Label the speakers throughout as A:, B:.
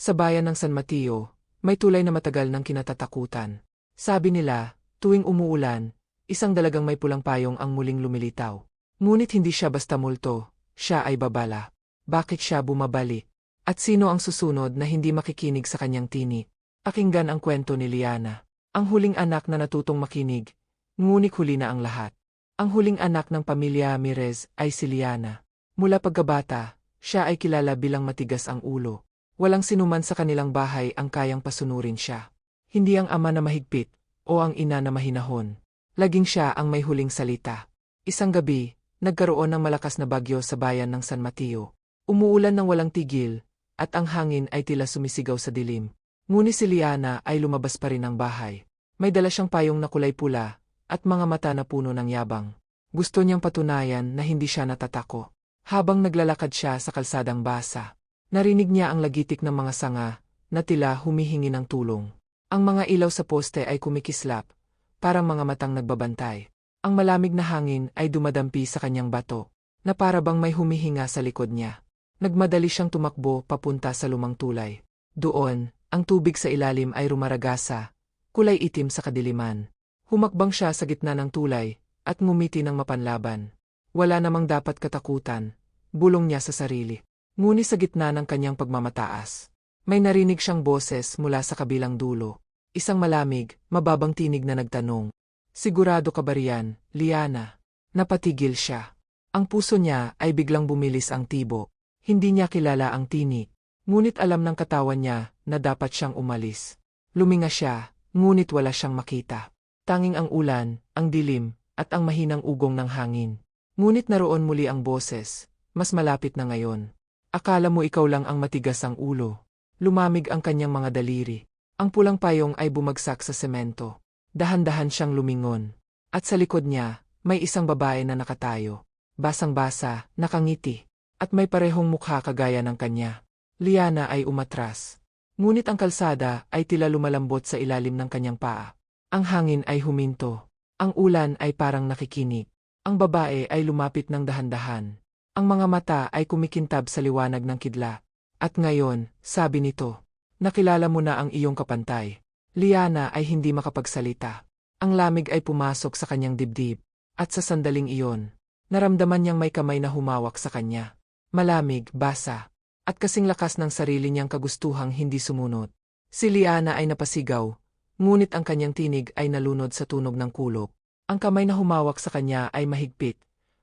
A: Sa bayan ng San Mateo, may tulay na matagal ng kinatatakutan. Sabi nila, tuwing umuulan, isang dalagang may pulang payong ang muling lumilitaw. Ngunit hindi siya basta multo, siya ay babala. Bakit siya bumabalik? At sino ang susunod na hindi makikinig sa kanyang tinik? Pakinggan ang kwento ni Liana. Ang huling anak na natutong makinig, ngunit huli na ang lahat. Ang huling anak ng pamilya Mirez ay si Liana. Mula pagkabata, siya ay kilala bilang matigas ang ulo. Walang sinuman sa kanilang bahay ang kayang pasunurin siya. Hindi ang ama na mahigpit o ang ina na mahinahon. Laging siya ang may huling salita. Isang gabi, nagkaroon ng malakas na bagyo sa bayan ng San Mateo. Umuulan ng walang tigil, at ang hangin ay tila sumisigaw sa dilim. Ngunit si Liana ay lumabas pa rin ng bahay. May dala siyang payong na kulay pula, at mga mata na puno ng yabang. Gusto niyang patunayan na hindi siya natatako. Habang naglalakad siya sa kalsadang basa, narinig niya ang lagitik ng mga sanga, na tila humihingi ng tulong. Ang mga ilaw sa poste ay kumikislap, parang mga matang nagbabantay. Ang malamig na hangin ay dumadampi sa kanyang bato, na para bang may humihinga sa likod niya. Nagmadali siyang tumakbo papunta sa lumang tulay. Doon, ang tubig sa ilalim ay rumaragasa, kulay itim sa kadiliman. Humakbang siya sa gitna ng tulay, at ngumiti ng mapanlaban. Wala namang dapat katakutan, bulong niya sa sarili. Ngunit sa gitna ng kanyang pagmamataas, may narinig siyang boses mula sa kabilang dulo. Isang malamig, mababang tinig na nagtanong. Sigurado ka ba riyan, Liana? Napatigil siya. Ang puso niya ay biglang bumilis ang tibo. Hindi niya kilala ang tinik. Ngunit alam ng katawan niya na dapat siyang umalis. Luminga siya, ngunit wala siyang makita. Tanging ang ulan, ang dilim, at ang mahinang ugong ng hangin. Ngunit naroon muli ang boses, mas malapit na ngayon. Akala mo ikaw lang ang matigas ang ulo. Lumamig ang kanyang mga daliri. Ang pulang payong ay bumagsak sa semento. Dahan-dahan siyang lumingon. At sa likod niya, may isang babae na nakatayo. Basang-basa, nakangiti. At may parehong mukha kagaya ng kanya. Liana ay umatras. Ngunit ang kalsada ay tila lumalambot sa ilalim ng kanyang paa. Ang hangin ay huminto. Ang ulan ay parang nakikinig. Ang babae ay lumapit ng dahan-dahan. Ang mga mata ay kumikintab sa liwanag ng kidla. At ngayon, sabi nito, nakilala mo na ang iyong kapantay. Liana ay hindi makapagsalita. Ang lamig ay pumasok sa kanyang dibdib. At sa sandaling iyon, naramdaman niyang may kamay na humawak sa kanya. Malamig, basa, at kasing lakas ng sarili niyang kagustuhang hindi sumunod. Si Liana ay napasigaw, ngunit ang kanyang tinig ay nalunod sa tunog ng kulog. Ang kamay na humawak sa kanya ay mahigpit,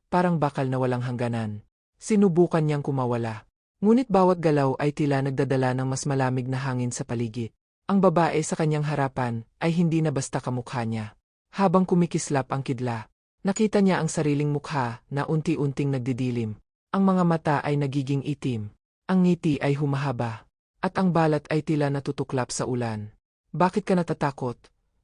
A: parang bakal na walang hangganan. Sinubukan niyang kumawala. Ngunit bawat galaw ay tila nagdadala ng mas malamig na hangin sa paligid. Ang babae sa kanyang harapan ay hindi na basta kamukha niya. Habang kumikislap ang kidla, nakita niya ang sariling mukha na unti-unting nagdidilim. Ang mga mata ay nagiging itim. Ang ngiti ay humahaba. At ang balat ay tila natutuklap sa ulan. Bakit ka natatakot?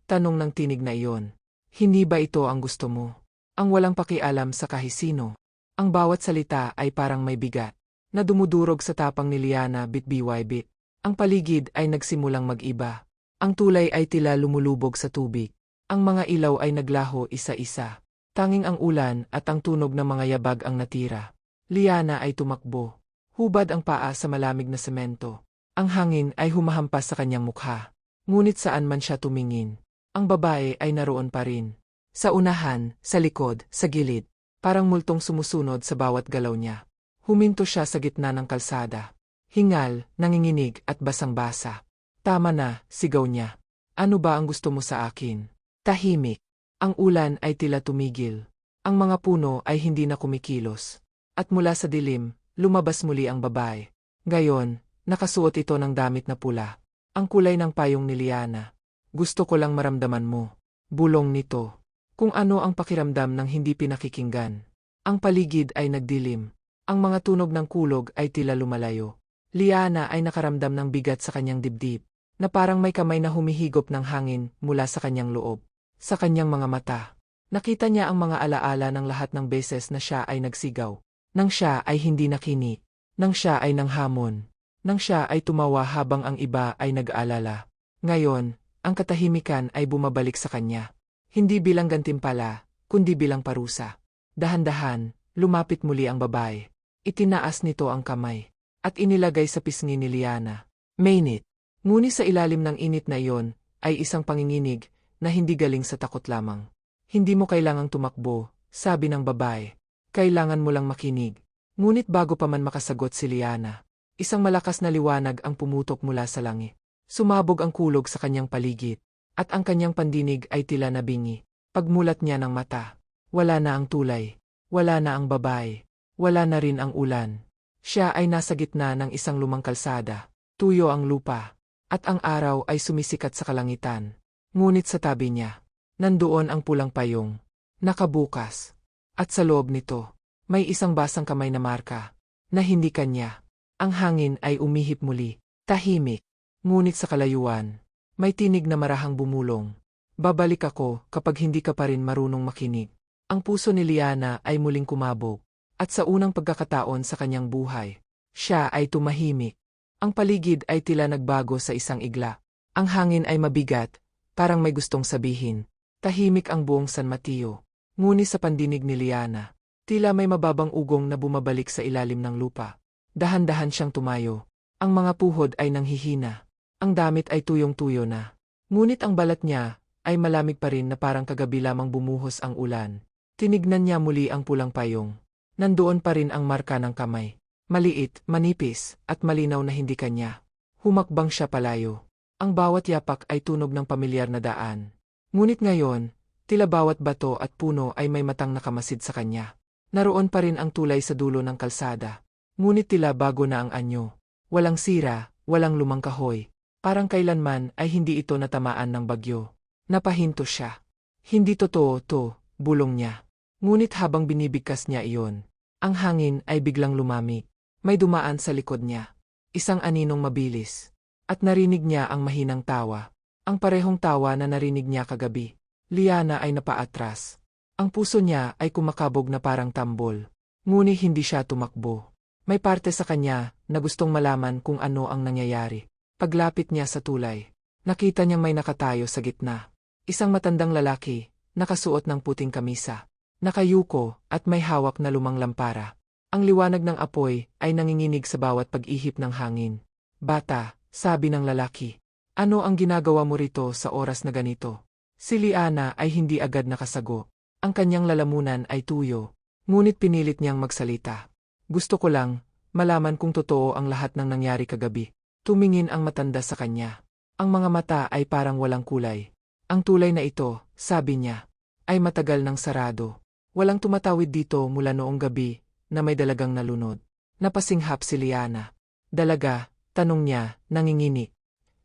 A: Tanong ng tinig na iyon. Hindi ba ito ang gusto mo? Ang walang pakialam sa kahisino. Ang bawat salita ay parang may bigat. Na dumudurog sa tapang ni Liana bit-biway-bit. Ang paligid ay nagsimulang mag-iba. Ang tulay ay tila lumulubog sa tubig. Ang mga ilaw ay naglaho isa-isa. Tanging ang ulan at ang tunog ng mga yabag ang natira. Liana ay tumakbo. Hubad ang paa sa malamig na semento. Ang hangin ay humahampas sa kanyang mukha. Ngunit saan man siya tumingin, ang babae ay naroon pa rin. Sa unahan, sa likod, sa gilid, parang multong sumusunod sa bawat galaw niya. Huminto siya sa gitna ng kalsada. Hingal, nanginginig at basang-basa. Tama na, sigaw niya. Ano ba ang gusto mo sa akin? Tahimik. Ang ulan ay tila tumigil. Ang mga puno ay hindi na kumikilos. At mula sa dilim, lumabas muli ang babae. Gayon, nakasuot ito ng damit na pula. Ang kulay ng payong ni Liana. Gusto ko lang maramdaman mo. Bulong nito. Kung ano ang pakiramdam ng hindi pinakikinggan. Ang paligid ay nagdilim. Ang mga tunog ng kulog ay tila lumalayo. Liana ay nakaramdam ng bigat sa kanyang dibdib, na parang may kamay na humihigop ng hangin mula sa kanyang loob. Sa kanyang mga mata, nakita niya ang mga alaala ng lahat ng beses na siya ay nagsigaw, nang siya ay hindi nakini, nang siya ay nanghamon, nang siya ay tumawa habang ang iba ay nag-aalala. Ngayon, ang katahimikan ay bumabalik sa kanya. Hindi bilang gantimpala, kundi bilang parusa. Dahan-dahan, lumapit muli ang babae. Itinaas nito ang kamay at inilagay sa pisngi ni Liana. Mainit. Ngunit sa ilalim ng init na iyon, ay isang panginginig na hindi galing sa takot lamang. Hindi mo kailangang tumakbo, sabi ng babae. Kailangan mo lang makinig. Ngunit bago pa man makasagot si Liana, isang malakas na liwanag ang pumutok mula sa langit. Sumabog ang kulog sa kanyang paligid, at ang kanyang pandinig ay tila nabingi. Pagmulat niya ng mata, wala na ang tulay, wala na ang babae, wala na rin ang ulan. Siya ay nasa gitna ng isang lumang kalsada, tuyo ang lupa, at ang araw ay sumisikat sa kalangitan. Ngunit sa tabi niya, nandoon ang pulang payong, nakabukas, at sa loob nito, may isang basang kamay na marka, na hindi kanya. Ang hangin ay umihip muli, tahimik, ngunit sa kalayuan, may tinig na marahang bumulong. Babalik ako kapag hindi ka pa rin marunong makinig. Ang puso ni Liana ay muling kumabog, at sa unang pagkakataon sa kanyang buhay, siya ay tumahimik. Ang paligid ay tila nagbago sa isang igla. Ang hangin ay mabigat, parang may gustong sabihin. Tahimik ang buong San Mateo. Ngunit sa pandinig ni Liana, tila may mababang ugong na bumabalik sa ilalim ng lupa. Dahan-dahan siyang tumayo. Ang mga puhod ay nanghihina. Ang damit ay tuyong-tuyo na. Ngunit ang balat niya ay malamig pa rin na parang kagabi lamang bumuhos ang ulan. Tinignan niya muli ang pulang payong. Nandoon pa rin ang marka ng kamay. Maliit, manipis, at malinaw na hindi kanya. Humakbang siya palayo. Ang bawat yapak ay tunog ng pamilyar na daan. Ngunit ngayon, tila bawat bato at puno ay may matang nakamasid sa kanya. Naroon pa rin ang tulay sa dulo ng kalsada. Ngunit tila bago na ang anyo. Walang sira, walang lumang kahoy. Parang kailanman ay hindi ito natamaan ng bagyo. Napahinto siya. Hindi totoo to, bulong niya. Ngunit habang binibigkas niya iyon, ang hangin ay biglang lumamig. May dumaan sa likod niya. Isang aninong mabilis. At narinig niya ang mahinang tawa. Ang parehong tawa na narinig niya kagabi. Liana ay napaatras. Ang puso niya ay kumakabog na parang tambol. Ngunit hindi siya tumakbo. May parte sa kanya na gustong malaman kung ano ang nangyayari. Paglapit niya sa tulay, nakita niyang may nakatayo sa gitna. Isang matandang lalaki, nakasuot ng puting kamisa, nakayuko at may hawak na lumang lampara. Ang liwanag ng apoy ay nanginginig sa bawat pag-ihip ng hangin. Bata, sabi ng lalaki, ano ang ginagawa mo rito sa oras na ganito? Si Liana ay hindi agad nakasago. Ang kanyang lalamunan ay tuyo, ngunit pinilit niyang magsalita. Gusto ko lang, malaman kung totoo ang lahat ng nangyari kagabi. Tumingin ang matanda sa kanya. Ang mga mata ay parang walang kulay. Ang tulay na ito, sabi niya, ay matagal ng sarado. Walang tumatawid dito mula noong gabi na may dalagang nalunod. Napasinghap si Liana. Dalaga, tanong niya, nangingini.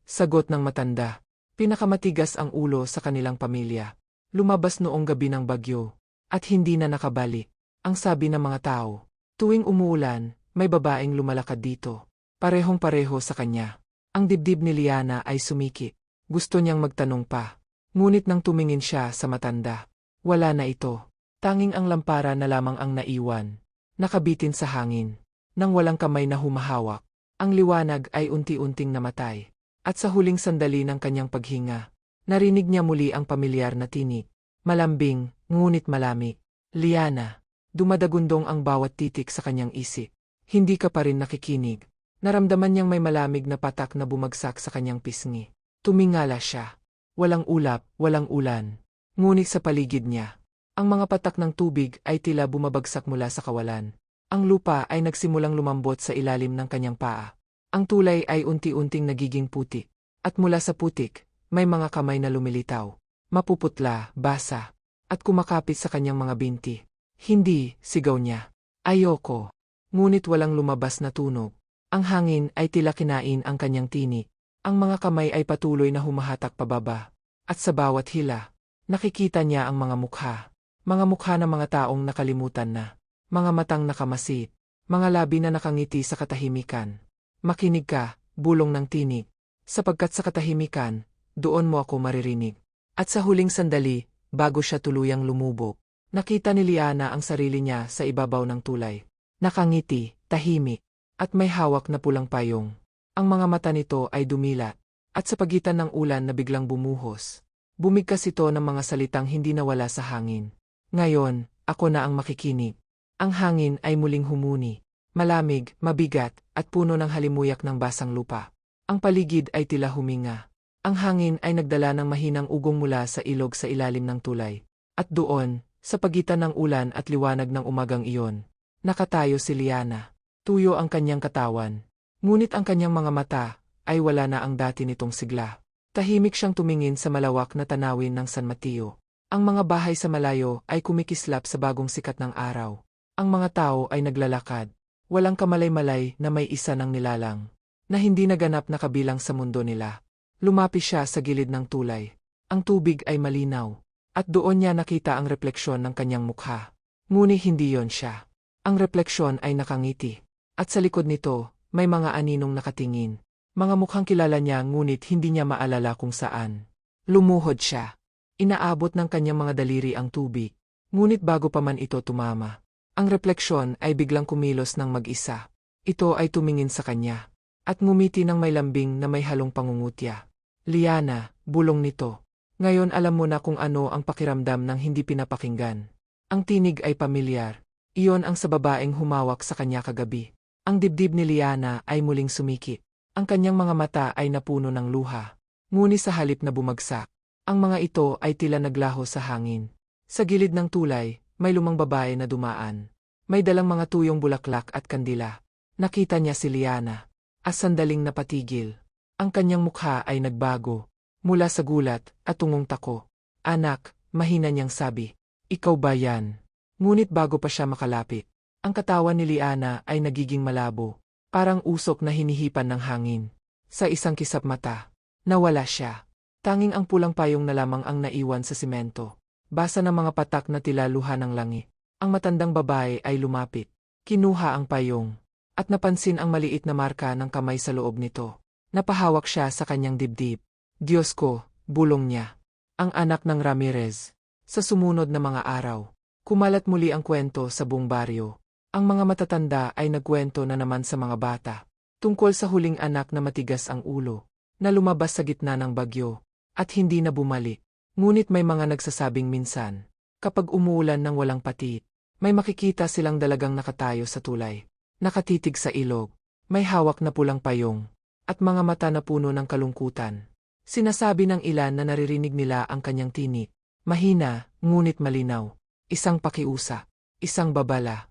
A: Sagot ng matanda. Pinakamatigas ang ulo sa kanilang pamilya. Lumabas noong gabi ng bagyo. At hindi na nakabalik. Ang sabi ng mga tao. Tuwing umuulan, may babaeng lumalakad dito. Parehong-pareho sa kanya. Ang dibdib ni Liana ay sumiki. Gusto niyang magtanong pa. Ngunit nang tumingin siya sa matanda, wala na ito. Tanging ang lampara na lamang ang naiwan. Nakabitin sa hangin. Nang walang kamay na humahawak, ang liwanag ay unti-unting namatay. At sa huling sandali ng kanyang paghinga, narinig niya muli ang pamilyar na tinig. Malambing, ngunit malami. Liana, dumadagundong ang bawat titik sa kanyang isip. Hindi ka pa rin nakikinig. Naramdaman niyang may malamig na patak na bumagsak sa kanyang pisngi. Tumingala siya. Walang ulap, walang ulan. Ngunit sa paligid niya, ang mga patak ng tubig ay tila bumabagsak mula sa kawalan. Ang lupa ay nagsimulang lumambot sa ilalim ng kanyang paa. Ang tulay ay unti-unting nagiging putik. At mula sa putik, may mga kamay na lumilitaw. Mapuputla, basa, at kumakapit sa kanyang mga binti. Hindi, sigaw niya. Ayoko. Ngunit walang lumabas na tunog. Ang hangin ay tila kinain ang kanyang tini. Ang mga kamay ay patuloy na humahatak pababa. At sa bawat hila, nakikita niya ang mga mukha. Mga mukha ng mga taong nakalimutan na. Mga matang nakamasit. Mga labi na nakangiti sa katahimikan. Makinig ka, bulong ng tinig. Sapagkat sa katahimikan, doon mo ako maririnig. At sa huling sandali, bago siya tuluyang lumubog, nakita ni Liana ang sarili niya sa ibabaw ng tulay. Nakangiti, tahimik, at may hawak na pulang payong. Ang mga mata nito ay dumilat, at sa pagitan ng ulan na biglang bumuhos, bumigkas ito ng mga salitang hindi nawala sa hangin. Ngayon, ako na ang makikinig. Ang hangin ay muling humuni, malamig, mabigat, at puno ng halimuyak ng basang lupa. Ang paligid ay tila huminga. Ang hangin ay nagdala ng mahinang ugong mula sa ilog sa ilalim ng tulay. At doon, sa pagitan ng ulan at liwanag ng umagang iyon, nakatayo si Liana. Tuyo ang kanyang katawan. Ngunit ang kanyang mga mata ay wala na ang dati nitong sigla. Tahimik siyang tumingin sa malawak na tanawin ng San Mateo. Ang mga bahay sa malayo ay kumikislap sa bagong sikat ng araw. Ang mga tao ay naglalakad. Walang kamalay-malay na may isa ng nilalang. Na hindi naganap na kabilang sa mundo nila. Lumapi siya sa gilid ng tulay. Ang tubig ay malinaw. At doon niya nakita ang refleksyon ng kanyang mukha. Ngunit hindi yon siya. Ang refleksyon ay nakangiti. At sa likod nito, may mga aninong nakatingin. Mga mukhang kilala niya ngunit hindi niya maalala kung saan. Lumuhod siya. Inaabot ng kanyang mga daliri ang tubig. Ngunit bago pa man ito tumama, ang refleksyon ay biglang kumilos ng mag-isa. Ito ay tumingin sa kanya. At ngumiti ng may lambing na may halong pangungutya. Liana, bulong nito. Ngayon alam mo na kung ano ang pakiramdam ng hindi pinapakinggan. Ang tinig ay pamilyar. Iyon ang sa babaeng humawak sa kanya kagabi. Ang dibdib ni Liana ay muling sumikip. Ang kanyang mga mata ay napuno ng luha. Ngunit sa halip na bumagsak, ang mga ito ay tila naglaho sa hangin. Sa gilid ng tulay, may lumang babae na dumaan. May dalang mga tuyong bulaklak at kandila. Nakita niya si Liana. As sandaling napatigil. Ang kanyang mukha ay nagbago. Mula sa gulat at tungong tako. Anak, mahina niyang sabi. Ikaw ba yan? Ngunit bago pa siya makalapit, ang katawan ni Liana ay nagiging malabo. Parang usok na hinihipan ng hangin. Sa isang kisap mata, nawala siya. Tanging ang pulang payong na lamang ang naiwan sa simento. Basa ng mga patak na tila luha ng langit. Ang matandang babae ay lumapit. Kinuha ang payong. At napansin ang maliit na marka ng kamay sa loob nito. Napahawak siya sa kanyang dibdib. Diyos ko, bulong niya. Ang anak ng Ramirez. Sa sumunod na mga araw, kumalat muli ang kwento sa buong baryo. Ang mga matatanda ay nagkwento na naman sa mga bata. Tungkol sa huling anak na matigas ang ulo. Na lumabas sa gitna ng bagyo. At hindi na bumalik. Ngunit may mga nagsasabing minsan. Kapag umuulan ng walang patit, may makikita silang dalagang nakatayo sa tulay. Nakatitig sa ilog. May hawak na pulang payong. At mga mata na puno ng kalungkutan. Sinasabi ng ilan na naririnig nila ang kanyang tinik. Mahina, ngunit malinaw. Isang pakiusa. Isang babala.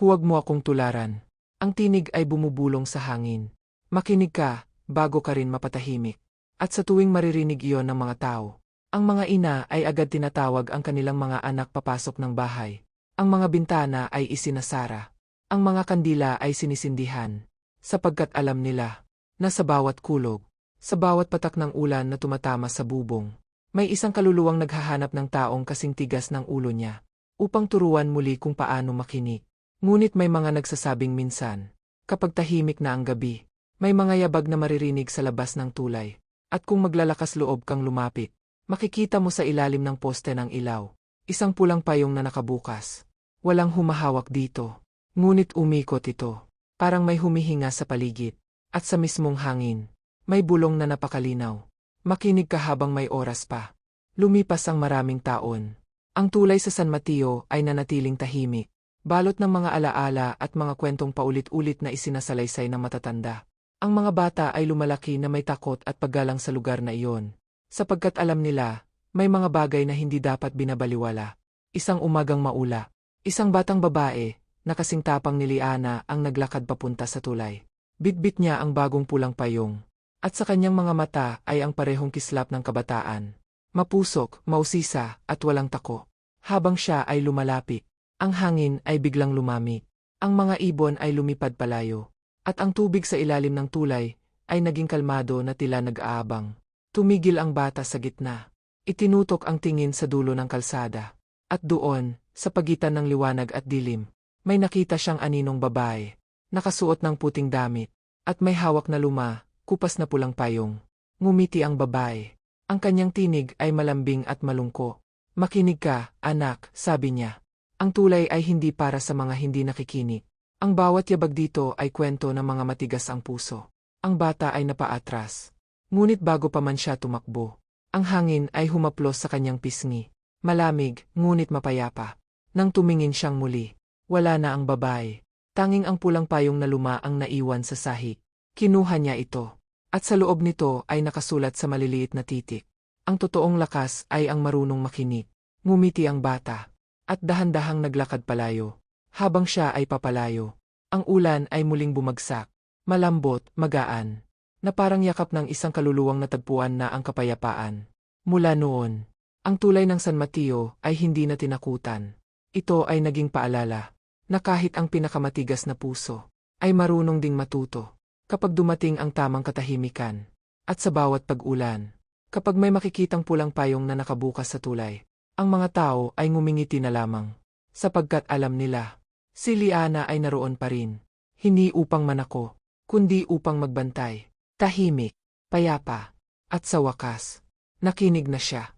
A: Huwag mo akong tularan. Ang tinig ay bumubulong sa hangin. Makinig ka, bago ka rin mapatahimik. At sa tuwing maririnig iyon ng mga tao, ang mga ina ay agad tinatawag ang kanilang mga anak papasok ng bahay. Ang mga bintana ay isinasara. Ang mga kandila ay sinisindihan. Sapagkat alam nila na sa bawat kulog, sa bawat patak ng ulan na tumatama sa bubong, may isang kaluluwang naghahanap ng taong kasing tigas ng ulo niya upang turuan muli kung paano makinig. Ngunit may mga nagsasabing minsan, kapag tahimik na ang gabi, may mga yabag na maririnig sa labas ng tulay. At kung maglalakas loob kang lumapit, makikita mo sa ilalim ng poste ng ilaw, isang pulang payong na nakabukas. Walang humahawak dito, ngunit umikot ito, parang may humihinga sa paligid, at sa mismong hangin, may bulong na napakalinaw. Makinig ka habang may oras pa. Lumipas ang maraming taon. Ang tulay sa San Mateo ay nanatiling tahimik, balot ng mga alaala at mga kwentong paulit-ulit na isinasalaysay ng matatanda. Ang mga bata ay lumalaki na may takot at paggalang sa lugar na iyon, sapagkat alam nila, may mga bagay na hindi dapat binabaliwala. Isang umagang maula, isang batang babae, na kasing tapang ni Liana ang naglakad papunta sa tulay. Bitbit niya ang bagong pulang payong, at sa kanyang mga mata ay ang parehong kislap ng kabataan. Mapusok, mausisa, at walang tako. Habang siya ay lumalapit, ang hangin ay biglang lumamig. Ang mga ibon ay lumipad palayo. At ang tubig sa ilalim ng tulay ay naging kalmado na tila nag-aabang. Tumigil ang bata sa gitna. Itinutok ang tingin sa dulo ng kalsada. At doon, sa pagitan ng liwanag at dilim, may nakita siyang aninong babae. Nakasuot ng puting damit. At may hawak na luma, kupas na pulang payong. Ngumiti ang babae. Ang kanyang tinig ay malambing at malungko. Makinig ka, anak, sabi niya. Ang tulay ay hindi para sa mga hindi nakikinig. Ang bawat yabag dito ay kwento ng mga matigas ang puso. Ang bata ay napaatras. Ngunit bago pa man siya tumakbo, ang hangin ay humaplos sa kanyang pisngi. Malamig, ngunit mapayapa. Nang tumingin siyang muli, wala na ang babae. Tanging ang pulang payong na luma ang naiwan sa sahig. Kinuha niya ito. At sa loob nito ay nakasulat sa maliliit na titik. Ang totoong lakas ay ang marunong makinig. Ngumiti ang bata. At dahan-dahang naglakad palayo. Habang siya ay papalayo. Ang ulan ay muling bumagsak. Malambot, magaan. Na parang yakap ng isang kaluluwang natagpuan na ang kapayapaan. Mula noon, ang tulay ng San Mateo ay hindi na tinakutan. Ito ay naging paalala na kahit ang pinakamatigas na puso ay marunong ding matuto kapag dumating ang tamang katahimikan. At sa bawat pag-ulan, kapag may makikitang pulang payong na nakabukas sa tulay, ang mga tao ay ngumingiti na lamang sapagkat alam nila si Liana ay naroon pa rin. Hindi upang manako, kundi upang magbantay, tahimik, payapa, at sa wakas, nakinig na siya.